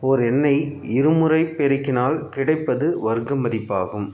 ஓர் எண்ணை இருமுறை பெருக்கினால் கிடைப்பது வர்க்க மதிப்பாகும்.